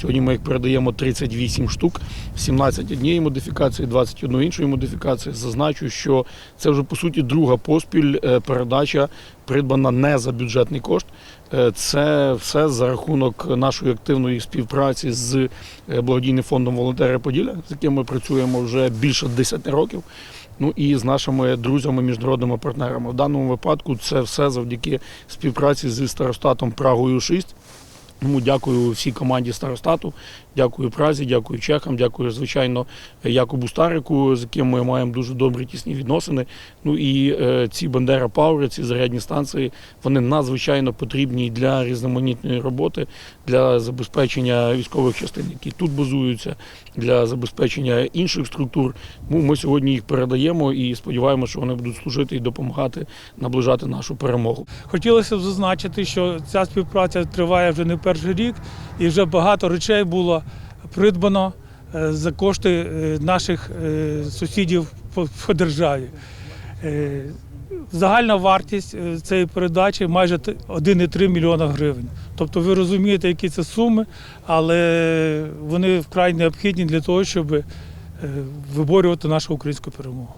Сьогодні ми їх передаємо 38 штук, 17 однієї модифікації, 21 іншої модифікації. Зазначу, що це вже по суті друга поспіль е, передача, придбана не за бюджетний кошт. Е, Це все за рахунок нашої активної співпраці з е, благодійним фондом Волонтери Поділля, з яким ми працюємо вже більше 10 років. Ну і з нашими друзями, міжнародними партнерами. В даному випадку це все завдяки співпраці зі старостатом Прагою 6. Тому дякую всій команді старостату, дякую Празі, дякую чехам, дякую, звичайно, Якобу Старику, з яким ми маємо дуже добрі тісні відносини. Ну і е, ці Бандера Паури, ці зарядні станції, вони надзвичайно потрібні для різноманітної роботи, для забезпечення військових частин, які тут базуються, для забезпечення інших структур. Тому ми сьогодні їх передаємо і сподіваємося, що вони будуть служити і допомагати наближати нашу перемогу. Хотілося б зазначити, що ця співпраця триває вже не перший рік, і вже багато речей було придбано е, за кошти е, наших е, сусідів по, державі. Загальна вартість цієї передачі майже 1,3 мільйона гривень. Тобто ви розумієте, які це суми, але вони вкрай необхідні для того, щоб виборювати нашу українську перемогу.